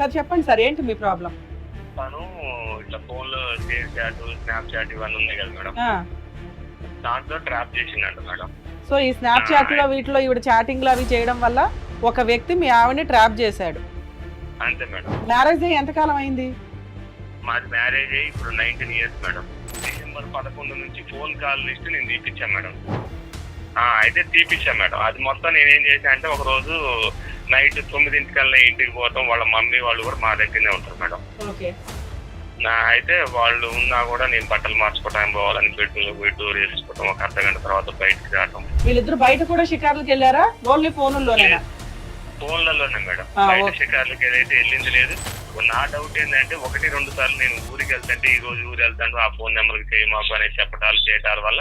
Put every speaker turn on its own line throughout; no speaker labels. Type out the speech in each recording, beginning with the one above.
Sir చెప్పండి sir ఏంటి మీ problem?
తను ఇట్లా ఫోన్లో షేర్ చాట్ స్నాప్ చాట్ ఇవన్నీ ఉన్నాయి కదా మేడం. దాంట్లో ట్రాప్ చేసిందంట మేడం.
సో ఈ స్నాప్ చాట్లో వీటిలో ఈవిడ చాటింగ్లు అవి చేయడం వల్ల ఒక వ్యక్తి మీ ఆవిడని ట్రాప్ చేశాడు.
అంతే మేడం.
మ్యారేజ్ అయ్యి ఎంతకాలం అయింది?
మాది మ్యారేజ్ అయ్యి ఇప్పుడు నైన్టీన్ ఇయర్స్ మేడం. డిసెంబర్ పదకొండు నుంచి ఫోన్ కాల్ లిస్ట్ నేను తీపిచ్చాను మేడం. అయితే తీపిచ్చాను మేడం. అది మొత్తం నేను చేశాను అంటే ఒక రోజు నైట్ తొమ్మిదింటికల్లా ఇంటికి పోతాం. వాళ్ళ మమ్మీ వాళ్ళు కూడా మా దగ్గరనే ఉంటారు మేడం.
ఓకే.
నా అయితే వాళ్ళు ఉన్నా కూడా నేను బట్టలు మార్చుకోవడానికి పోవాలని బెడ్రూమ్లో పోయి డోర్ వేసుకోవడం ఒక అర్ధ గంట తర్వాత బయటకు రావడం
వీళ్ళిద్దరు బయట కూడా షికార్లకు వెళ్ళారా? ఓన్లీ ఫోనుల్లోనేనా?
ఫోన్లలోనే మేడం. బయట. షికార్లకి ఏదైతే వెళ్ళింది లేదు. నా డౌట్ ఏంటంటే ఒకటి రెండు సార్లు నేను ఊరికి వెళ్తుంటే ఈ రోజు ఊరు వెళ్తాను ఆ ఫోన్ నెంబర్కి చేయమాకు అనే చెప్పటాలు చేయటాల వల్ల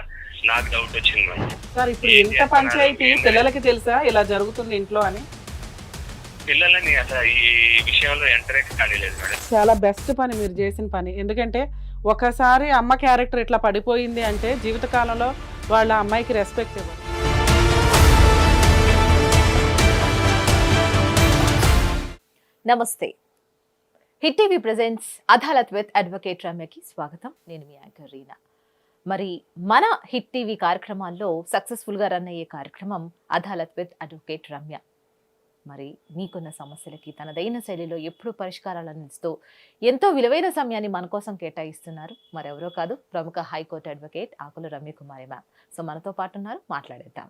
నాకు డౌట్ వచ్చింది మేడం.
సార్ ఇప్పుడు ఇంత పంచాయతీ పిల్లలకి తెలుసా? ఇలా జరుగుతుంది ఇంట్లో అని.
పిల్లలని అసలు ఈ విషయంలో ఎంటరే కానిలేదు మేడం.
చాలా బెస్ట్ పని మీరు చేసిన పని. ఎందుకంటే ఒకసారి అమ్మ క్యారెక్టర్ ఇట్లా పడిపోయింది అంటే జీవితకాలంలో వాళ్ళ అమ్మాయికి రెస్పెక్ట్ ఇవ్వరు.
నమస్తే. Hit TV presents Adalat with advocate రమ్యకి స్వాగతం. నేను మీ యాంకర్ రీనా. మరి మన హిట్ టీవీ కార్యక్రమాల్లో సక్సెస్ఫుల్గా రన్ అయ్యే కార్యక్రమం అదాలత్ విత్ అడ్వకేట్ రమ్య. మరి మీకున్న సమస్యలకి తనదైన శైలిలో ఎప్పుడూ పరిష్కారాలు అందిస్తూ ఎంతో విలువైన సమయాన్ని మన కోసం కేటాయిస్తున్నారు. మరెవరో కాదు ప్రముఖ high court advocate Akula Ramya Kumari ma'am so మనతో పాటు ఉన్నారు మాట్లాడేద్దాం.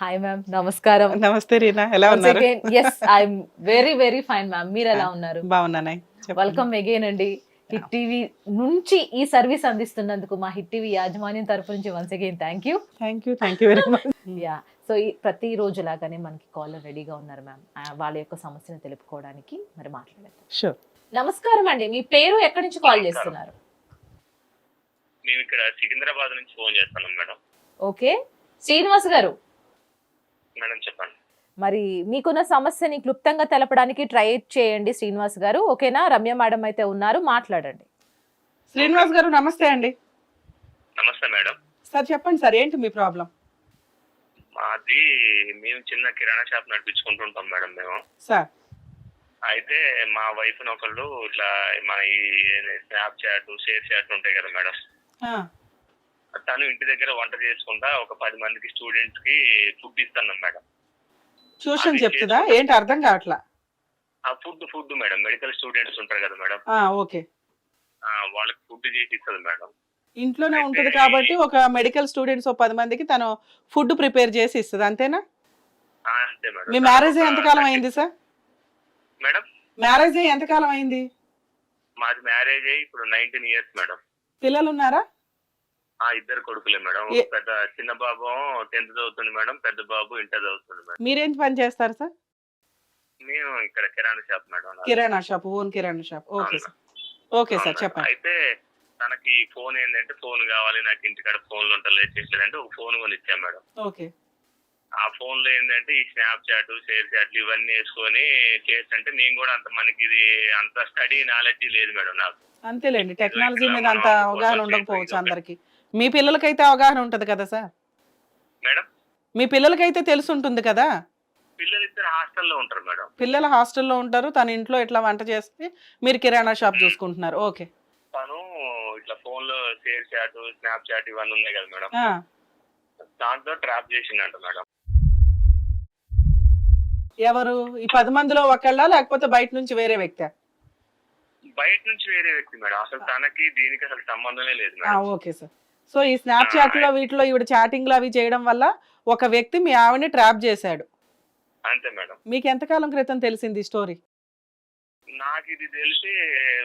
హాయ్ మ్యామ్ నమస్కారం.
నమస్తే రీనా ఎలా ఉన్నారు?
Yes I'm very very fine ma'am మీరు ఎలా ఉన్నారు?
బాగున్నానే.
వెల్కమ్ అగైన్ అండి. హిట్ టీవీ నుంచి ఈ సర్వీస్ అందిస్తున్నందుకు మా హిట్ టీవీ యాజమాన్యం తరపు నుంచి once again thank you
thank you thank you very much
yeah so ఈ ప్రతి రోజు లాగానే మనకి కాలర్ రెడీగా ఉన్నారు మ్యామ్. వాళ్ళ యొక్క సమస్యను తెలుపుకోవడానికి మరి మాట్లాడేద్దాం.
షూర్
నమస్కారం అండి. మీ పేరు ఎక్కడి నుంచి కాల్ చేస్తున్నారు?
మేము ఇక్కడ సికింద్రాబాద్ నుంచి ఫోన్ చేస్తున్నాం మేడం.
ఓకే. శ్రీనివాస్ గారు.
మేడం చెప్పండి.
మరి మీకున్న సమస్యని క్లుప్తంగా తెలపడానికి ట్రై చేయండి శ్రీనివాస్ గారు. ఓకేనా? రమ్య మేడం అయితే ఉన్నారు. మాట్లాడండి.
శ్రీనివాస్ గారు నమస్తే అండి.
నమస్తే మేడం.
సార్ చెప్పండి సార్ ఏంటి మీ ప్రాబ్లం?
మాది మేము చిన్న కిరాణా షాప్ నడిపించుకుంటుంటాం మేడం మేము.
సార్.
అయితే మా వైఫ్ ఒకళ్ళు ఇట్లా మన ఈ స్నాప్ చాట్ షేర్ చాట్ ఉంటాయి కదా మేడం. తను ఇంటి దగ్గర వంట చేసుకుంటా ఒక పది మందికి స్టూడెంట్స్కి ఫుడ్ ఇస్తున్నాం మేడం.
ట్యూషన్ చెప్తుందా? ఏంటి అర్థం కావట్లా?
ఆ food food madam. Medical students ఉంటారు కదా మేడం.
ఓకే.
వాళ్ళకి ఫుడ్ చేసి ఇస్తుంది మేడం.
ఇంట్లోనే ఉంటుంది కాబట్టి ఒక మెడికల్ స్టూడెంట్స్ ఒక పది మందికి తను ఫుడ్ ప్రిపేర్ చేసి ఇస్తుంది అంతేనా?
అంతే మేడం.
మీ మ్యారేజ్ అయ్యి ఎంతకాలం అయింది సార్?
మేడం?
మ్యారేజ్ ఎంతకాలం అయింది?
మాది మ్యారేజ్ అయ్యి ఇప్పుడు నైన్టీన్ ఇయర్స్ మేడం.
పిల్లలు ఉన్నారా?
ఆ ఇద్దరు కొడుకులే మేడం.
ఏ-
పెద్ద చిన్న బాబు టెన్త్ చదువుతుంది మేడం పెద్ద బాబు ఇంటర్ చదువుతుంది మేడం.
మీరేం పని చేస్తారు సార్?
మేము ఇక్కడ కిరాణా షాప్ మేడం. నాది.
కిరాణా షాప్ ఓన్ కిరాణా shop. Okay sir. Okay sir
అవును.
చెప్పండి.
అయితే తనకి ఫోన్ ఏంటంటే ఫోన్ కావాలి నాకు ఇంటికాడ ఫోన్లు ఉంటాయి చేసేదంటే ఒక ఫోన్ కొని ఇచ్చాం మేడం.
ఓకే.
ఆ ఫోన్లో ఏంటంటే ఈ స్నాప్ చాట్ షేర్ చాట్లు ఇవన్నీ వేసుకొని చేస్తుంటే నేను కూడా అంత మనకి ఇది అంత స్టడీ నాలెడ్జ్ లేదు మేడం నాకు.
అంతేలేండి టెక్నాలజీ మీద అంత అవగాహన ఉండకపోవచ్చు అందరికి. మీ పిల్లలకైతే అవగాహన ఉంటది కదా సార్?
మేడం?
మీ పిల్లలకైతే తెలిసి ఉంటుంది కదా?
పిల్లలు ఇద్దరు హాస్టల్లో ఉంటారు మేడం.
పిల్లలు హాస్టల్లో ఉంటారు తన ఇంట్లో ఇట్లా వంట చేస్తే మీరు కిరాణా షాప్ చూసుకుంటున్నారు. ఓకే.
ఇట్లా ఫోన్లో షేర్ చాట్ స్నాప్ చాట్ ఇవన్నీ ఉన్నాయి కదా మేడం. దాంట్లో ట్రాప్ చేసిందంట మేడం.
ఎవరు? ఈ పది మందిలో ఒకళ్ళ లేకపోతే బయట నుంచి వేరే వ్యక్తి?
బయట నుంచి వేరే వ్యక్తి మేడం. అసలు తనకి దీనికి అసలు సంబంధమే లేదు మేడం.
Okay sir. సో ఈ స్నాప్ చాట్లో వీటిలో ఈవిడ చాటింగ్లు అవి చేయడం వల్ల ఒక వ్యక్తి మీ ఆవిడని ట్రాప్ చేశాడు.
అంతే మేడం.
మీకు ఎంతకాలం క్రితం తెలిసింది ఈ స్టోరీ
నాకు ఇది తెలిసి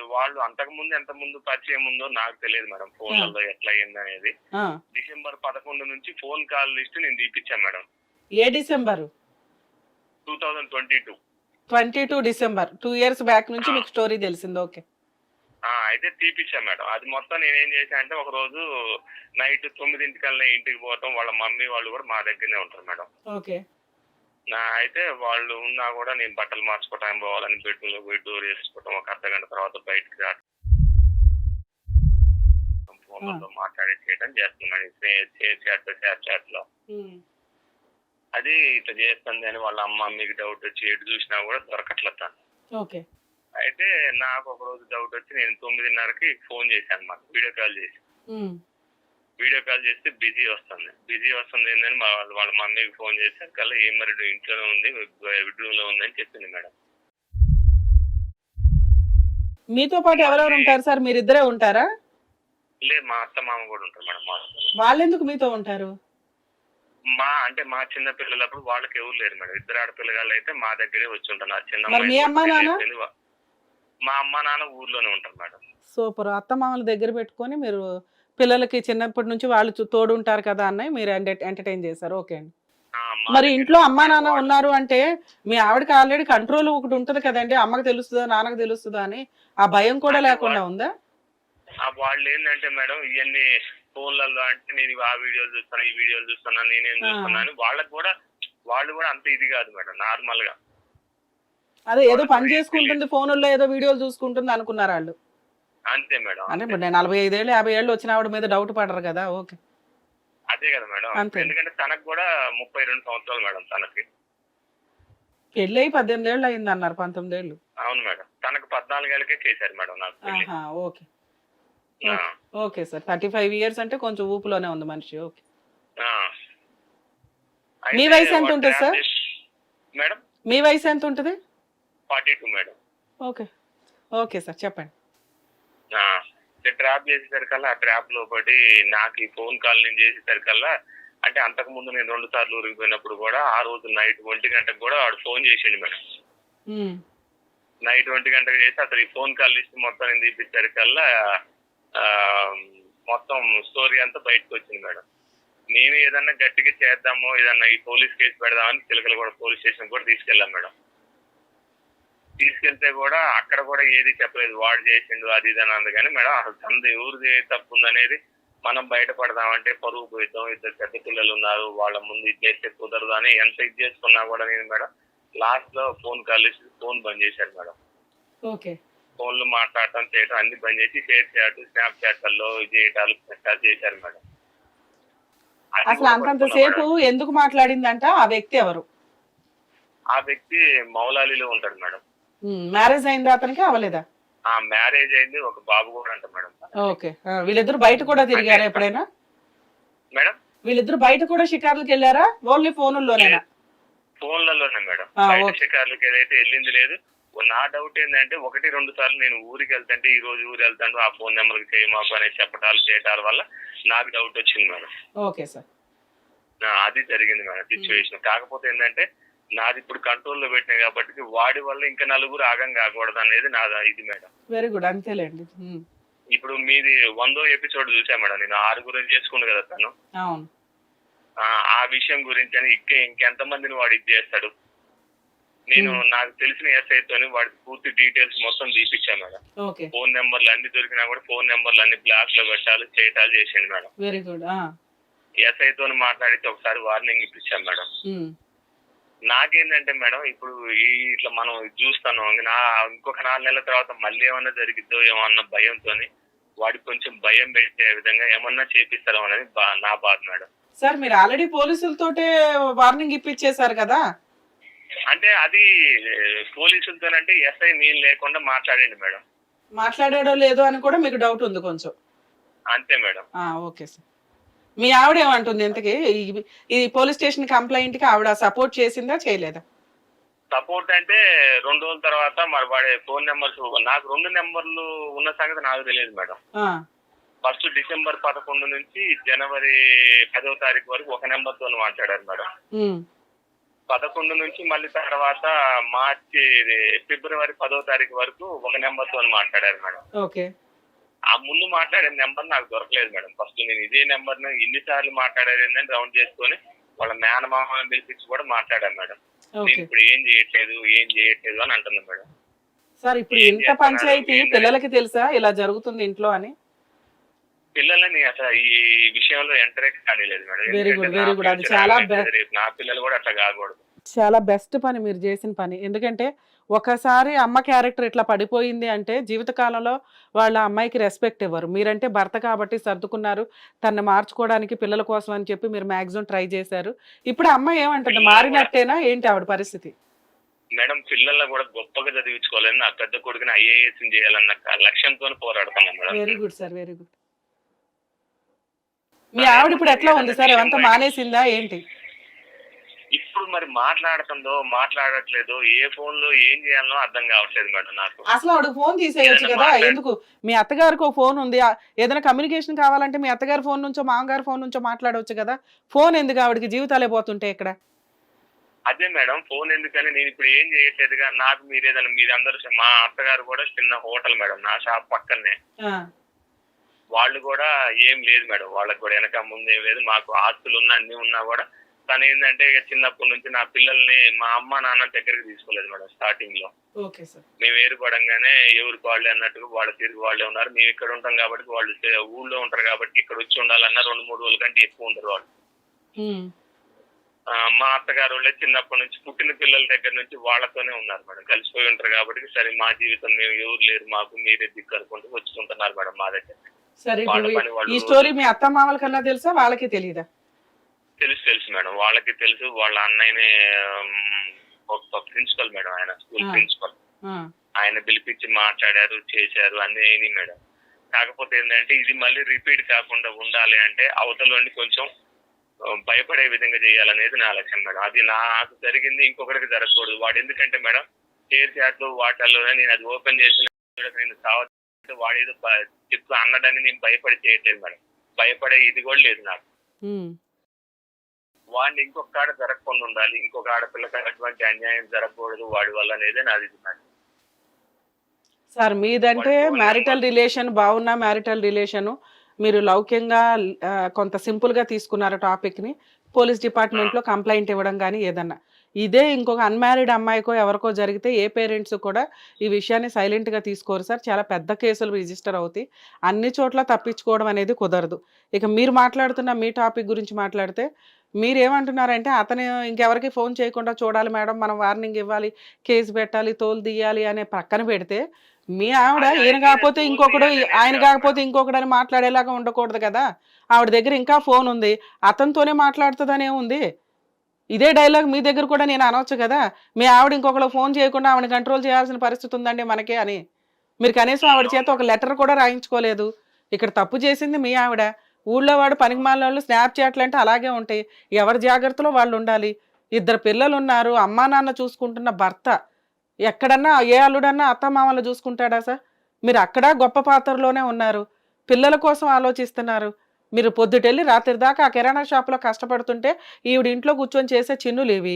వాళ్ళు అంతకు ముందు ఎంత ముందు పరిచయం ఉందో నాకు తెలియదు మేడం. ఫోన్లలో ఎట్లా అయింది అనేది. డిసెంబర్ పదకొండు నుంచి ఫోన్ కాల్ లిస్ట్ నేను తీపిచ్చాను మేడం.
ఏ December?
Two thousand twenty two.
Twenty two December. Two years back నుంచి మీకు స్టోరీ తెలిసింది. ఓకే.
అయితే తీపిచ్చాను మేడం. అది మొత్తం నేనేం చేశాను అంటే ఒక రోజు నైట్ తొమ్మిదింటికల్లా ఇంటికి పోవటం వాళ్ళ మమ్మీ వాళ్ళు కూడా మా దగ్గరనే ఉంటారు మేడం.
ఓకే.
నా అయితే వాళ్ళు ఉన్నా కూడా నేను బట్టలు మార్చుకోవటానికి పోవాలని బెడ్రూమ్లో పోయి డోర్ వేసుకోవటం ఒక అర్ధ గంట తర్వాత బయటకు రావటం ఫోన్లలో మాట్లాడి చేయడం చేస్తున్నాను చాట్ చాట్లో అది ఇట్లా చేస్తుంది అని వాళ్ళ అమ్మ మీకు డౌట్ వచ్చి ఎటు చూసినా కూడా దొరకట్లేదు.
ఓకే.
అయితే నాకు ఒక రోజు డౌట్ వచ్చి నేను తొమ్మిదిన్నరకి ఫోన్ చేశాను అన్నమాట వీడియో కాల్ చేసి. వీడియో కాల్ చేస్తే బిజీ వస్తుంది. బిజీ వస్తుంది ఏంటని మా వాళ్ళ వాళ్ళ మమ్మీకి ఫోన్ చేశారు కల్లా ఏం మరి ఇంట్లోనే ఉంది బెడ్రూమ్లో ఉంది అని చెప్పింది మేడం.
మీతో పాటు ఎవరెవరు ఉంటారు సార్? మీరిద్దరే ఉంటారా?
లేదు మా అత్త మామ కూడా ఉంటారు మేడం మా
వాళ్ళెందుకు మీతో ఉంటారు?
మా అంటే మా చిన్న పిల్లలప్పుడు వాళ్ళకి ఎవరు లేరు మేడం. ఇద్దరు ఆడపిల్లగాళ్ళు అయితే మా దగ్గరే వచ్చి ఉంటారు. నా చిన్న.
మా అమ్మ నాన్న
ఊర్లోనే ఉంటారు మేడం.
సూపర్. అత్త మామల దగ్గర పెట్టుకొని మీరు పిల్లలకి చిన్నప్పటి నుంచి వాళ్ళు తోడు ఉంటారు కదా అన్నయ్య మీరు ఎంటర్టైన్ చేశారు. ఓకే అండి. మరి ఇంట్లో అమ్మా నాన్న ఉన్నారు అంటే మీ ఆవిడకి ఆల్రెడీ కంట్రోల్ ఒకటి ఉంటది కదండి. అమ్మకి తెలుస్తుందా నాన్నకి తెలుస్తుందా అని ఆ భయం కూడా లేకుండా ఉందా?
ఆ వాళ్ళు ఏంటంటే మేడం ఇవన్నీ ఫోన్లలో అంటే నేను ఆ వీడియోలు చూస్తాను ఈ వీడియోలు చూస్తున్నా నేనేం
ఆ.
చూస్తున్నా అని వాళ్ళకి కూడా వాళ్ళు కూడా అంత ఇది కాదు మేడం నార్మల్గా
అదే ఏదో పని చేసుకుంటుంది ఫోనుల్లో ఏదో వీడియోలు చూసుకుంటుంది అనుకున్నారు వాళ్ళు
అంతే మేడం
అంటే ఇప్పుడు నేను నలభై ఐదేళ్ళు యాభై ఏళ్ళు వచ్చిన ఆవిడ మీద డౌట్ పడరు కదా ఓకే.
అదే కదా మేడం
అంతే.
ఎందుకంటే తనకు కూడా ముప్పై రెండు సంవత్సరాలు మేడం తనకి.
పెళ్ళి అయి పద్దెనిమిది ఏళ్ళు అయింది అన్నారు పంతొమ్మిది ఏళ్ళు.
అవును మేడం తనకు పద్నాలుగేళ్ళకే చేశారు మేడం నాకు పెళ్ళి
ఆహా ఓకే.
ఆ,
okay sir. Thirty five years అంటే కొంచెం ఊపులోనే ఉంది మనిషి ఓకే.
ఆ.
మీ
అయితే
వయసు ఎంత ఉంటుంది సార్?
మేడం?
మీ వయసు ఎంత ఉంటుంది?
Forty two madam.
Okay. Okay sir చెప్పండి.
ట్రాప్ చేసేసరికల్లా ఆ ట్రాప్లో పడి నాకు ఈ ఫోన్ కాల్ నేను చేసేసరికల్లా అంటే అంతకు ముందు నేను రెండు సార్లు ఊరికిపోయినప్పుడు కూడా ఆ రోజు నైట్ ఒంటి గంటకు కూడా వాడు ఫోన్ చేసిండు మేడం. నైట్ ఒంటి గంటకు చేసి అసలు ఈ ఫోన్ కాల్ లిస్ట్ మొత్తం నేను తీపించరికల్లా మొత్తం స్టోరీ అంతా బయటకు వచ్చింది మేడం. నేను ఏదన్నా గట్టిగా చేద్దాము ఏదన్నా ఈ పోలీస్ కేసు పెడదామని చిలకలు కూడా పోలీస్ స్టేషన్ కూడా తీసుకెళ్ళాం మేడం. తీసుకెళ్తే కూడా అక్కడ కూడా ఏది చెప్పలేదు. వాడు చేసిండు అది ఇది అని అంది కానీ మేడం అసలు సంద ఎవరిది తప్పు ఉందనేది మనం బయటపడదామంటే పరువు పోయిద్దాం. ఇద్దరు పెద్ద పిల్లలు ఉన్నారు వాళ్ళ ముందు ఇది చేస్తే కుదరదు అని ఎంత ఇది చేసుకున్నా కూడా నేను మేడం లాస్ట్లో ఫోన్ కాల్ చేసి ఫోన్ బంద్ చేశారు మేడం.
ఓకే.
ఫోన్లు మాట్లాడటం చేయడం అన్ని బంద్ చేసి షేర్ చాట్ స్నాప్ చాట్లలో చేయటాలు పెట్టాలు చేశారు మేడం.
అసలు అంతంత సేపు. ఎందుకు మాట్లాడిందంట? ఆ వ్యక్తి ఎవరు?
ఆ వ్యక్తి మౌలాలిలో ఉంటాడు మేడం.
మ్యారేజ్ అయిందా అతనికి అవ్వలేదా?
ఆ మ్యారేజ్ అయింది ఒక బాబు కూడా అంట మేడం.
ఓకే. వీళ్ళిద్దరు బయట కూడా తిరిగారా ఎప్పుడైనా?
మేడం?
వీళ్ళిద్దరు బయట కూడా షికార్లకు వెళ్ళారా? ఓన్లీ ఫోనుల్లోనేనా?
ఫోన్లలోనే మేడం. బయట. షికార్లకి ఏదైతే వెళ్ళింది లేదు నా డౌట్ ఏంటంటే ఒకటి రెండు సార్లు నేను ఊరికి వెళ్తుంటే ఈ రోజు ఊరు వెళ్తాను ఆ ఫోన్ నెంబర్కి చేయమాకు అనే చెప్పటాలు చేయటాల వల్ల నాకు డౌట్ వచ్చింది మేడం.
Okay sir.
అది జరిగింది మేడం సిచ్యువేషన్ కాకపోతే ఏంటంటే నాది ఇప్పుడు కంట్రోల్లో పెట్టినాయి కాబట్టి వాడి వల్ల ఇంకా నలుగురు ఆగం కాకూడదు అనేది నా ఇది మేడం.
వెరీ గుడ్ అంతేలేండి.
ఇప్పుడు మీది వందో ఎపిసోడ్ చూసా మేడం నేను ఆరుగురు చేసుకుండు కదా తను.
అవును.
ఆ, విషయం గురించి అని ఇంకే ఇంకెంత మందిని వాడు ఇది చేస్తాడు? నేను. నాకు తెలిసిన ఎస్ఐ తోని వాడికి పూర్తి డీటెయిల్స్ మొత్తం తీపిచ్చా మేడం. ఫోన్ నెంబర్లు అన్ని దొరికినా కూడా ఫోన్ నెంబర్లు అన్ని బ్లాక్లో పెట్టాలి చేయటాలు చేసిండు మేడం.
వెరీ గుడ్
ఎస్ఐ తోని మాట్లాడితే ఒకసారి వార్నింగ్ ఇప్పించాం మేడం. నాకేంటంటే మేడం ఇప్పుడు ఇట్లా మనం చూస్తాను నా ఇంకొక నాలుగు నెలల తర్వాత మళ్ళీ ఏమన్నా జరిగిద్దో ఏమన్నా భయంతో వాడికి కొంచెం భయం పెట్టే విధంగా ఏమన్నా చేపిస్తారో అనేది నా బాధ మేడం.
సార్ మీరు ఆల్రెడీ పోలీసులతోటే వార్నింగ్ ఇప్పించేశారు కదా?
అంటే అది పోలీసులతోనంటే ఎస్ఐ నేను లేకుండా మాట్లాడండి మేడం.
మాట్లాడాడో లేదో అని కూడా మీకు డౌట్ ఉంది కొంచెం.
అంతే మేడం.
Okay sir. మీ ఆవిడ ఏమంటుంది ఇంతకి? ఈ- పోలీస్ స్టేషన్ కంప్లైంట్కి ఆవిడ సపోర్ట్ చేసిందా చేయలేదా?
సపోర్ట్ అంటే రెండు రోజుల తర్వాత మరి వాడి ఫోన్ నెంబర్స్ నాకు రెండు నెంబర్లు ఉన్న సంగతి నాకు తెలియదు మేడం. ఫస్ట్ డిసెంబర్ పదకొండు నుంచి జనవరి పదవ తారీఖు వరకు ఒక నెంబర్తో మాట్లాడారు మేడం. పదకొండు నుంచి మళ్ళీ తర్వాత మార్చి ఫిబ్రవరి పదో తారీఖు వరకు ఒక నెంబర్తో మాట్లాడారు మేడం.
ఓకే.
ఆ ముందు మాట్లాడే నెంబర్ నాకు దొరకలేదు మేడం. ఫస్ట్ నేను ఇదే నెంబర్ ఇన్ని సార్లు మాట్లాడారు ఏంటని రౌండ్ చేసుకొని వాళ్ళ మేనమామని పిలిపించి కూడా మాట్లాడాను మేడం. నేను ఇప్పుడు ఏం చేయట్లేదు ఏం చేయట్లేదు అని అంటుంది మేడం.
సార్ ఇప్పుడు ఇంత? పంచాయతీ? పిల్లలకి తెలుసా? ఇలా జరుగుతుంది ఇంట్లో అని?
పిల్లలని అసలు ఈ విషయంలో ఎంటరే కానిలేదు మేడం.
అది చాలా
నా పిల్లలు కూడా అట్లా కాకూడదు.
చాలా బెస్ట్ పని మీరు చేసిన పని. ఎందుకంటే ఒకసారి అమ్మ క్యారెక్టర్ ఇట్లా పడిపోయింది అంటే జీవితకాలంలో వాళ్ళ అమ్మాయికి రెస్పెక్ట్ ఇవ్వరు. మీరంటే భర్త కాబట్టి సర్దుకున్నారు. తనని మార్చుకోవడానికి పిల్లల కోసం అని చెప్పి మీరు మాక్సిమం ట్రై చేశారు. ఇప్పుడు అమ్మాయి ఏమంటుంది? మారినట్టేనా ఏంటి ఆవిడ పరిస్థితి?
మేడం పిల్లల్ని కూడా గొప్పగా చదివించుకోవాలని నా పెద్ద కొడుకుని ఐఏఎస్ చేయాలన్న లక్ష్యంతో పోరాడుతున్నాం
very
madam
good sir very good మీ ఆవిడ ఇప్పుడు ఎట్లా ఉంది సార్ అంతా మానేసిందా ఏంటి?
ఇప్పుడు మరి మాట్లాడుతుందో మాట్లాడట్లేదో ఏ ఫోన్లో ఏం చేయాలనో అర్థం కావట్లేదు మేడం నాకు.
అసలు ఆవిడ ఫోన్ తీసేయచ్చు కదా. ఎందుకు? మీ అత్తగారికి ఒక ఫోన్ ఉంది ఏదైనా కమ్యూనికేషన్ కావాలంటే మీ అత్తగారి ఫోన్ నుంచో మామగారి ఫోన్ నుంచో మాట్లాడవచ్చు కదా. ఫోన్ ఎందుకు ఆవిడకి? జీవితాలే పోతుంటే ఇక్కడ.
అదే మేడం ఫోన్ ఎందుకని నేను ఇప్పుడు ఏం చేయట్లేదుగా. నాకు మీరు ఏదైనా మీరు అందరూ మా అత్తగారు కూడా చిన్న హోటల్ మేడం నా షాప్ పక్కనే. వాళ్ళు కూడా ఏం లేదు మేడం వాళ్ళకి కూడా వెనక ముందు ఏం లేదు మాకు ఆస్తులు ఉన్నా అన్ని ఉన్నా కూడా తను ఏంటంటే ఇక చిన్నప్పటి నుంచి నా పిల్లల్ని మా అమ్మ నాన్న దగ్గరికి తీసుకోలేదు మేడం
స్టార్టింగ్లో.
మేము ఏరుపడంగానే ఎవరికి వాళ్ళే అన్నట్టుగా వాళ్ళ తిరిగి వాళ్ళే ఉన్నారు. మేము ఇక్కడ ఉంటాం కాబట్టి వాళ్ళు ఊళ్ళో ఉంటారు కాబట్టి ఇక్కడ వచ్చి ఉండాలన్నా రెండు మూడు రోజుల కంటే ఎక్కువ ఉంటారు వాళ్ళు. మా అత్తగారు వాళ్ళే చిన్నప్పటి నుంచి పుట్టిన పిల్లల దగ్గర నుంచి వాళ్ళతోనే ఉన్నారు మేడం. కలిసిపోయి ఉంటారు కాబట్టి సరే మా జీవితం మేము ఎవరు లేరు మాకు మీరే దిక్కు అనుకుంటూ వచ్చుకుంటున్నారు మేడం మా దగ్గర.
సరే ఈ స్టోరీ మీ అత్త మామల కన్నా తెలుసా? వాళ్ళకి తెలియదా
తెలుసు తెలుసు మేడం. వాళ్ళకి తెలుసు వాళ్ళ అన్నయ్యనే ప్రిన్సిపల్ మేడం ఆయన స్కూల్. ప్రిన్సిపల్. ఆయన పిలిపించి మాట్లాడారు చేశారు అన్ని అయినాయి మేడం. కాకపోతే ఏంటంటే ఇది మళ్ళీ రిపీట్ కాకుండా ఉండాలి అంటే అవతలని కొంచెం భయపడే విధంగా చేయాలనేది నా లక్ష్యం మేడం. అది నాకు జరిగింది ఇంకొకరికి జరగకూడదు. వాడు ఎందుకంటే మేడం షేర్ చాట్లు వాటర్లోనే నేను అది ఓపెన్ చేసిన నేను సావతే వాడు ఏదో బ- చెప్పు అన్నడని నేను భయపడి చేయట్లేదు మేడం. భయపడే ఇది కూడా లేదు నాకు. వాడిని ఇంకొక ఆడ జరగకుండా ఉండాలి. ఇంకొక ఆడపిల్లకి అటువంటి అన్యాయం జరగకూడదు. వాడి వల్ల అనేది నాది
సార్ మీదంటే మ్యారిటల్ రిలేషన్ బాగున్న మ్యారిటల్ రిలేషన్ మీరు లౌక్యంగా కొంత సింపుల్గా తీసుకున్నారు టాపిక్ని పోలీస్ డిపార్ట్మెంట్లో కంప్లైంట్ ఇవ్వడం కానీ ఏదన్నా. ఇదే ఇంకొక అన్మ్యారీడ్ అమ్మాయికో ఎవరికో జరిగితే ఏ పేరెంట్స్ కూడా ఈ విషయాన్ని సైలెంట్గా తీసుకోరు సార్. చాలా పెద్ద కేసులు రిజిస్టర్ అవుతాయి. అన్ని చోట్ల తప్పించుకోవడం అనేది కుదరదు. ఇక మీరు మాట్లాడుతున్న మీ టాపిక్ గురించి మాట్లాడితే మీరు ఏమంటున్నారంటే అతను ఇంకెవరికి ఫోన్ చేయకుండా చూడాలి మేడం మనం వార్నింగ్ ఇవ్వాలి కేసు పెట్టాలి తోలు తీయాలి అనే పక్కన పెడితే మీ ఆవిడ ఈయన కాకపోతే ఇంకొకడు ఆయన కాకపోతే ఇంకొకడు అని మాట్లాడేలాగా ఉండకూడదు కదా? ఆవిడ దగ్గర ఇంకా ఫోన్ ఉంది అతనితోనే మాట్లాడుతుందనే ఉంది. ఇదే డైలాగ్ మీ దగ్గర కూడా నేను అనవచ్చు కదా? మీ ఆవిడ ఇంకొకరు ఫోన్ చేయకుండా ఆవిడ కంట్రోల్ చేయాల్సిన పరిస్థితి ఉందండి మనకే అని. మీరు కనీసం ఆవిడ చేత ఒక లెటర్ కూడా రాయించుకోలేదు. ఇక్కడ తప్పు చేసింది మీ ఆవిడ. ఊళ్ళో వాడు పనికి వాళ్ళు స్నాప్ చాట్లు అంటే అలాగే ఉంటాయి. ఎవరి జాగ్రత్తలో వాళ్ళు ఉండాలి? ఇద్దరు పిల్లలు ఉన్నారు అమ్మా నాన్న చూసుకుంటున్న భర్త. ఎక్కడన్నా ఏ అల్లుడన్నా అత్త మామలు చూసుకుంటాడా సార్? మీరు అక్కడ గొప్ప పాత్రలోనే ఉన్నారు. పిల్లల కోసం ఆలోచిస్తున్నారు. మీరు పొద్దుటెళ్ళి రాత్రి దాకా ఆ కిరాణా షాప్లో కష్టపడుతుంటే ఈవిడ ఇంట్లో కూర్చొని చేసే చిన్నులు ఇవి.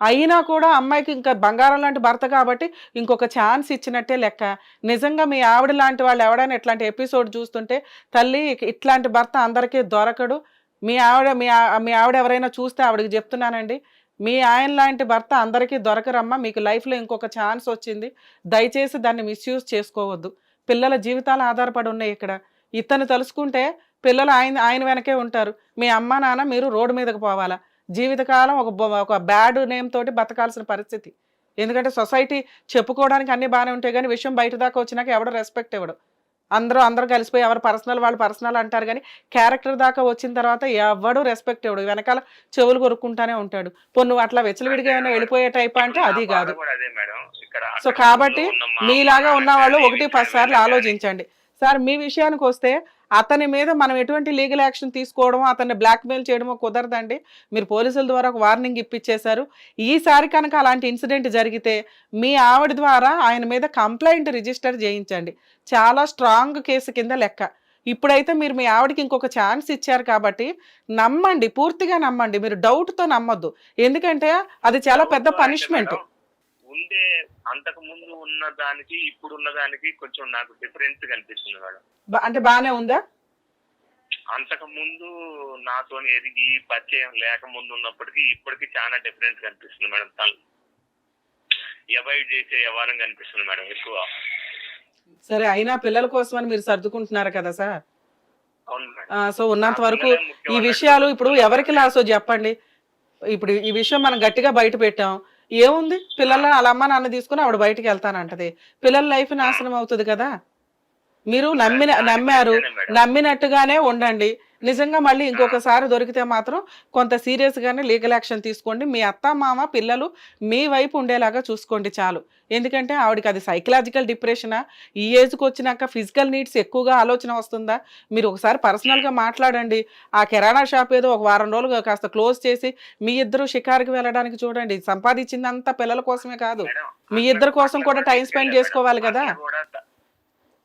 అయినా కూడా అమ్మాయికి ఇంకా బంగారం లాంటి భర్త కాబట్టి ఇంకొక ఛాన్స్ ఇచ్చినట్టే లెక్క. నిజంగా మీ ఆవిడ లాంటి వాళ్ళు ఎవడైనా ఇట్లాంటి ఎపిసోడ్ చూస్తుంటే తల్లి ఇట్లాంటి భర్త అందరికీ దొరకడు. మీ ఆవిడ మీ మీ ఆవిడ ఎవరైనా చూస్తే ఆవిడకి చెప్తున్నానండి. మీ ఆయన లాంటి భర్త అందరికీ దొరకరమ్మా. మీకు లైఫ్లో ఇంకొక ఛాన్స్ వచ్చింది. దయచేసి దాన్ని మిస్యూజ్ చేసుకోవద్దు. పిల్లల జీవితాలు ఆధారపడి ఉన్నాయి ఇక్కడ. ఇతను తలుసుకుంటే పిల్లలు ఆయన ఆయన వెనకే ఉంటారు. మీ అమ్మ నాన్న మీరు రోడ్డు మీదకి పోవాలా? జీవితకాలం ఒక ఒక బ్యాడ్ నేమ్ తోటి బతకాల్సిన పరిస్థితి. ఎందుకంటే సొసైటీ చెప్పుకోవడానికి అన్ని బాగానే ఉంటాయి కానీ విషయం బయట దాకా వచ్చినాక ఎవడో రెస్పెక్ట్ ఇవ్వడు. అందరూ అందరూ కలిసిపోయి ఎవరు పర్సనల్ వాళ్ళు పర్సనల్ అంటారు కానీ క్యారెక్టర్ దాకా వచ్చిన తర్వాత ఎవడు రెస్పెక్ట్ ఇవ్వడు. వెనకాల చెవులు కొరుక్కుంటానే ఉంటాడు. పొన్ను అట్లా వెచ్చలవిడిగా ఏమైనా వెళ్ళిపోయే టైప్ అంటే అది కాదు. సో కాబట్టి మీలాగా
అమ్మ
ఉన్న వాళ్ళు
నాన్న
ఒకటి పది సార్లు ఆలోచించండి. సార్ మీ విషయానికి వస్తే అతని మీద మనం ఎటువంటి లీగల్ యాక్షన్ తీసుకోవడం అతన్ని బ్లాక్మెయిల్ చేయడమో కుదరదండి. మీరు పోలీసుల ద్వారా ఒక వార్నింగ్ ఇప్పించేశారు ఈసారి కనుక అలాంటి ఇన్సిడెంట్ జరిగితే మీ ఆవిడ ద్వారా ఆయన మీద కంప్లైంట్ రిజిస్టర్ చేయించండి. చాలా స్ట్రాంగ్ కేసు కింద లెక్క. ఇప్పుడైతే మీరు మీ ఆవిడకి ఇంకొక ఛాన్స్ ఇచ్చారు కాబట్టి నమ్మండి పూర్తిగా నమ్మండి. మీరు డౌట్తో నమ్మొద్దు. ఎందుకంటే అది చాలా పెద్ద పనిష్మెంట్.
ఉండే అంతకు ముందు ఉన్న దానికి ఇప్పుడు ఉన్న దానికి కొంచెం నాకు డిఫరెన్స్ కనిపిస్తుంది మేడం.
అంటే బాగానే ఉందా?
అంతకు ముందు నాతో ఎదిగి పరిచయం లేక ముందు ఉన్నప్పటికీ ఇప్పటికి చాలా డిఫరెన్స్ కనిపిస్తుంది మేడం. తను అవాయిడ్ చేసే వ్యవహారం కనిపిస్తుంది మేడం ఎక్కువ.
సరే అయినా పిల్లల కోసమని మీరు సర్దుకుంటున్నారు కదా సార్? సో ఉన్నంత వరకు ఈ విషయాలు ఇప్పుడు ఎవరికి. లాసో చెప్పండి. ఇప్పుడు ఈ విషయం మనం గట్టిగా బయట పెట్టాం. ఏముంది? పిల్లల వాళ్ళ అమ్మ నాన్న తీసుకుని ఆవిడ బయటికి వెళ్తానంటది. పిల్లల లైఫ్ నాశనం అవుతుంది కదా. మీరు నమ్మిన నమ్మారు. నమ్మినట్టుగానే ఉండండి. నిజంగా మళ్ళీ ఇంకొకసారి దొరికితే మాత్రం కొంత సీరియస్గానే లీగల్ యాక్షన్ తీసుకోండి. మీ అత్త మామ పిల్లలు మీ వైపు ఉండేలాగా చూసుకోండి చాలు. ఎందుకంటే ఆవిడకి అది సైకలాజికల్ డిప్రెషనా? ఈ ఏజ్కి వచ్చినాక ఫిజికల్ నీడ్స్ ఎక్కువగా ఆలోచన వస్తుందా? మీరు ఒకసారి పర్సనల్గా మాట్లాడండి. ఆ కిరాణా షాప్ ఏదో ఒక వారం రోజులు కాస్త క్లోజ్ చేసి మీ ఇద్దరు షికారుకి వెళ్ళడానికి చూడండి. సంపాదించిందంతా పిల్లల కోసమే కాదు. మీ ఇద్దరి కోసం కూడా టైం స్పెండ్ చేసుకోవాలి కదా.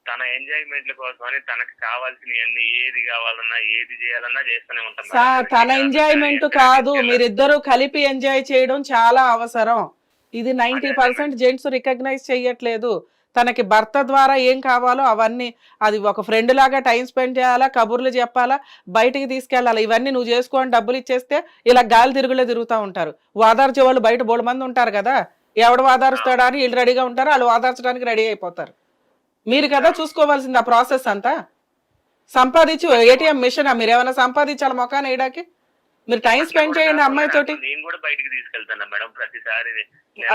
తన ఎంజాయ్మెంట్ల కోసం అని తనకు కావాల్సినవన్నీ ఏది కావాలన్నా ఏది చేయాలన్నా చేస్తూనే ఉంటాం మేడం.
సార్ తన ఎంజాయ్మెంట్ కాదు? మీరిద్దరూ కలిపి ఎంజాయ్ చేయడం చాలా అవసరం ఇది నైంటీ పర్సెంట్ జెంట్స్ రికగ్నైజ్ చేయట్లేదు తనకి భర్త ద్వారా ఏం కావాలో అవన్నీ అది ఒక ఫ్రెండ్ లాగా టైం స్పెండ్ చేయాలా కబుర్లు చెప్పాలా బయటికి తీసుకెళ్ళాలి ఇవన్నీ నువ్వు చేసుకొని డబ్బులు ఇచ్చేస్తే ఇలా గాలి తిరుగులే తిరుగుతూ ఉంటారు వాదార్చే వాళ్ళు బయట బోడు మంది ఉంటారు కదా ఎవడు వాదారుస్తాడా అని వీళ్ళు రెడీగా ఉంటారు వాళ్ళు వాదార్చడానికి రెడీ అయిపోతారు మీరు కదా చూసుకోవాల్సింది ఆ ప్రాసెస్ అంతా? సంపాదించి ఏటీఎం మిషన్ మీరు ఏమైనా సంపాదించాలి మొఖాన్ని వేయడానికి మీరు టైం స్పెండ్ చేయండి అమ్మాయితోటి.
నేను కూడా బయటికి తీసుకెళ్తాను మేడం? ప్రతిసారి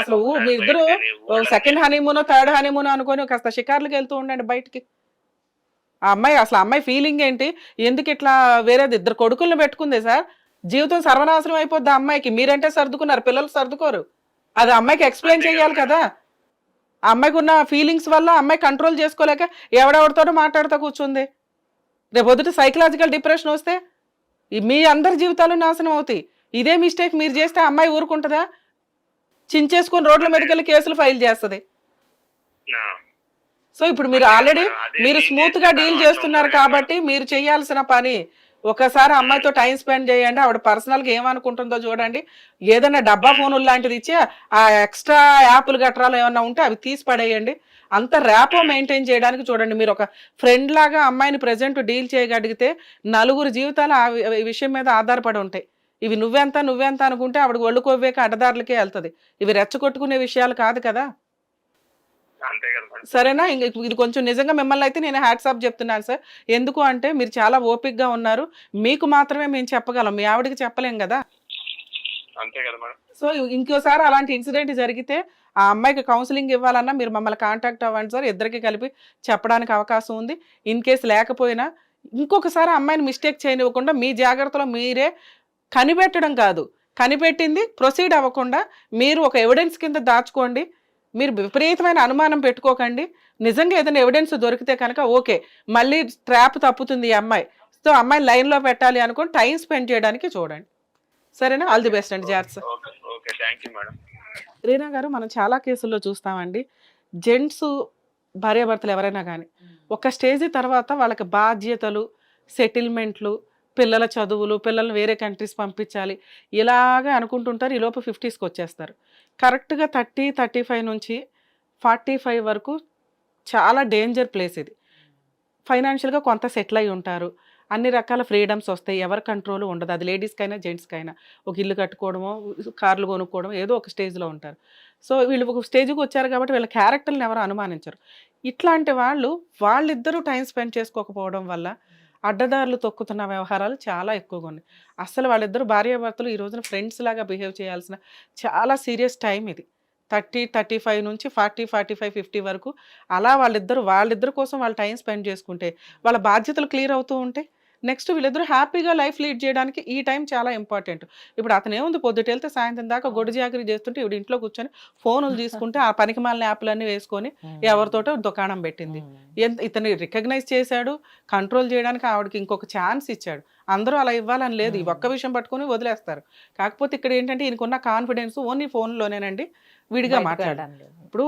అసలు మీ ఇద్దరు సెకండ్ హనీమూన్ థర్డ్ హనీమూన్ అనుకొని కాస్త షికార్లకు వెళ్తూ ఉండండి బయటికి. ఆ అమ్మాయి అసలు అమ్మాయి ఫీలింగ్ ఏంటి? ఎందుకు ఇట్లా వేరేది? ఇద్దరు కొడుకులను పెట్టుకుంది సార్. జీవితం సర్వనాశనం అయిపోద్ది ఆ అమ్మాయికి. మీరంటే సర్దుకున్నారు పిల్లలు సర్దుకోరు. అది అమ్మాయికి ఎక్స్ప్లెయిన్ చేయాలి కదా. ఆ అమ్మాయికి ఉన్న ఫీలింగ్స్ వల్ల అమ్మాయి కంట్రోల్ చేసుకోలేక ఎవడెవరితోనో మాట్లాడుతూ కూర్చుంది. రేపు పొద్దుట సైకలాజికల్ డిప్రెషన్ వస్తే మీ అందరి జీవితాలు నాశనం అవుతాయి. ఇదే మిస్టేక్ మీరు చేస్తే అమ్మాయి ఊరుకుంటుందా? చించేసుకొని రోడ్ల వెళ్ళి కేసులు ఫైల్ చేస్తుంది. సో ఇప్పుడు మీరు ఆల్రెడీ మీరు
స్మూత్గా
డీల్ చేస్తున్నారు కాబట్టి మీరు చేయాల్సిన పని ఒకసారి అమ్మాయితో టైం స్పెండ్ చేయండి. ఆవిడ పర్సనల్గా ఏమనుకుంటుందో చూడండి. ఏదైనా డబ్బా ఫోనులు లాంటిది ఇచ్చి ఆ ఎక్స్ట్రా యాప్లు గట్రాలు ఏమైనా ఉంటే అవి తీసి పడేయండి. అంత ర్యాపో మెయింటైన్ చేయడానికి చూడండి. మీరు ఒక ఫ్రెండ్ లాగా అమ్మాయిని ప్రజెంట్ డీల్ చేయగలిగితే నలుగురు జీవితాలు ఆ విషయం మీద ఆధారపడి ఉంటాయి. ఇవి నువ్వెంత నువ్వెంత అనుకుంటే ఆవిడ ఒళ్ళు కొవ్వేక అడ్డదారులకే వెళ్తుంది. ఇవి రెచ్చగొట్టుకునే విషయాలు కాదు కదా? సరేనా? ఇంక ఇది కొంచెం నిజంగా మిమ్మల్ని అయితే నేను హ్యాట్సాప్ చెప్తున్నాను సార్. ఎందుకు అంటే మీరు చాలా ఓపిక్గా ఉన్నారు. మీకు మాత్రమే మేము చెప్పగలం. మీ ఆవిడకి చెప్పలేం కదా?
అంతే కదా మేడం
సో ఇంకోసారి అలాంటి ఇన్సిడెంట్ జరిగితే ఆ అమ్మాయికి కౌన్సిలింగ్ ఇవ్వాలన్నా మీరు మమ్మల్ని కాంటాక్ట్ అవ్వండి సార్. ఇద్దరికి కలిపి చెప్పడానికి అవకాశం ఉంది. ఇన్ కేసు లేకపోయినా ఇంకొకసారి అమ్మాయిని మిస్టేక్ చేయనివ్వకుండా మీ జాగ్రత్తలో మీరే కనిపెట్టడం కాదు. కనిపెట్టింది ప్రొసీడ్ అవ్వకుండా మీరు ఒక ఎవిడెన్స్ కింద దాచుకోండి. మీరు విపరీతమైన అనుమానం పెట్టుకోకండి. నిజంగా ఏదైనా ఎవిడెన్స్ దొరికితే కనుక ఓకే. మళ్ళీ ట్రాప్ తప్పుతుంది ఈ అమ్మాయి. సో అమ్మాయి లైన్లో పెట్టాలి అనుకుని టైం స్పెండ్ చేయడానికి చూడండి. సరేనా? ఆల్ ది బెస్ట్ అండి జాగ్రత్త.
Okay okay thank you madam
Reena గారు మనం చాలా కేసుల్లో చూస్తామండి. జెంట్స్ భార్యాభర్తలు ఎవరైనా కానీ ఒక స్టేజ్ తర్వాత వాళ్ళకి బాధ్యతలు సెటిల్మెంట్లు పిల్లల చదువులు పిల్లల్ని వేరే కంట్రీస్ పంపించాలి ఇలాగే అనుకుంటుంటారు. ఈ లోపు ఫిఫ్టీస్కి వచ్చేస్తారు. కరెక్ట్గా థర్టీ థర్టీ ఫైవ్ నుంచి ఫార్టీ ఫైవ్ వరకు చాలా డేంజర్ ప్లేస్ ఇది. ఫైనాన్షియల్గా కొంత సెటిల్ అయి ఉంటారు. అన్ని రకాల ఫ్రీడమ్స్ వస్తాయి. ఎవరి కంట్రోల్ ఉండదు. అది లేడీస్కైనా జెంట్స్కైనా. ఒక ఇల్లు కట్టుకోవడమో కార్లు కొనుక్కోవడం ఏదో ఒక స్టేజ్లో ఉంటారు. సో వీళ్ళు ఒక స్టేజ్కి వచ్చారు కాబట్టి వీళ్ళ క్యారెక్టర్ని ఎవరు అనుమానించరు. ఇట్లాంటి వాళ్ళు వాళ్ళిద్దరూ టైం స్పెండ్ చేసుకోకపోవడం వల్ల అడ్డదారులు తొక్కుతున్న వ్యవహారాలు చాలా ఎక్కువగా ఉన్నాయి. అసలు వాళ్ళిద్దరు భార్యాభర్తలు ఈ రోజున ఫ్రెండ్స్ లాగా బిహేవ్ చేయాల్సిన చాలా సీరియస్ టైం ఇది. థర్టీ థర్టీ ఫైవ్ నుంచి ఫార్టీ ఫార్టీ ఫైవ్ ఫిఫ్టీ వరకు అలా వాళ్ళిద్దరు వాళ్ళిద్దరి కోసం వాళ్ళు టైం స్పెండ్ చేసుకుంటే వాళ్ళ బాధ్యతలు క్లియర్ అవుతూ ఉంటాయి నెక్స్ట్ వీళ్ళిద్దరూ హ్యాపీగా లైఫ్ లీడ్ చేయడానికి ఈ టైం చాలా ఇంపార్టెంట్. ఇప్పుడు అతను ఏముంది? పొద్దుట వెళ్తే సాయంత్రం దాకా గొడ్డు జాగిరి చేస్తుంటే ఇప్పుడు ఇంట్లో కూర్చొని ఫోన్లు తీసుకుంటే ఆ పనికి మాలిన యాప్లన్నీ వేసుకొని ఎవరితోటో దుకాణం పెట్టింది. ఎంత ఇతన్ని రికగ్నైజ్ చేశాడు కంట్రోల్ చేయడానికి ఆవిడకి ఇంకొక ఛాన్స్ ఇచ్చాడు. అందరూ అలా ఇవ్వాలని లేదు. ఈ ఒక్క విషయం పట్టుకొని వదిలేస్తారు. కాకపోతే ఇక్కడ ఏంటంటే ఈయనకున్న కాన్ఫిడెన్స్ ఓన్లీ ఫోన్లోనేనండి విడిగా మాట్లాడాలి ఇప్పుడు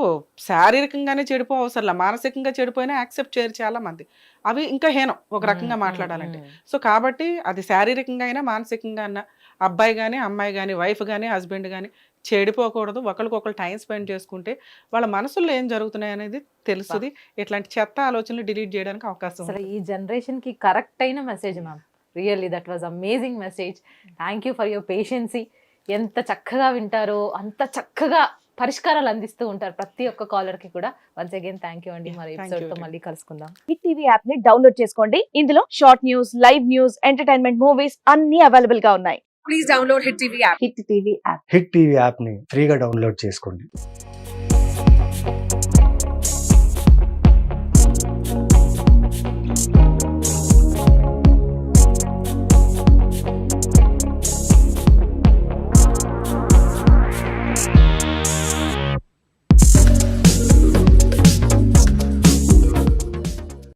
శారీరకంగానే చెడిపో అవసరంలా మానసికంగా చెడిపోయినా యాక్సెప్ట్ చేయరు చాలా మంది. అవి ఇంకా హీనం ఒక రకంగా మాట్లాడాలంటే. సో కాబట్టి అది శారీరకంగా అయినా మానసికంగా అయినా అబ్బాయి కానీ అమ్మాయి కానీ వైఫ్ కానీ హస్బెండ్ కానీ చెడిపోకూడదు. ఒకరికొకరు టైం స్పెండ్ చేసుకుంటే వాళ్ళ మనసుల్లో ఏం జరుగుతున్నాయి అనేది తెలుస్తుంది. ఇట్లాంటి చెత్త ఆలోచనలు డిలీట్ చేయడానికి అవకాశం
అసలు ఈ జనరేషన్కి కరెక్ట్ అయిన message ma'am. Really that was amazing message. Thank you for your patience. ఎంత చక్కగా వింటారో అంత చక్కగా పరిష్కారాలు అందిస్తూ ఉంటారు ప్రతి ఒక్క కాలర్కి కూడా. వన్స్ అగైన్ థ్యాంక్ యూ అండి. మరి
ఎపిసోడ్తో
మళ్ళీ కలుసుకుందాం.
హిట్ టీవీ యాప్ని డౌన్లోడ్ చేసుకోండి. ఇందులో short news live news entertainment movies అన్ని అవైలబుల్గా ఉన్నాయి.
Please download Hit TV app.
Hit TV app
Hit TV యాప్ని ఫ్రీగా డౌన్లోడ్ చేసుకోండి.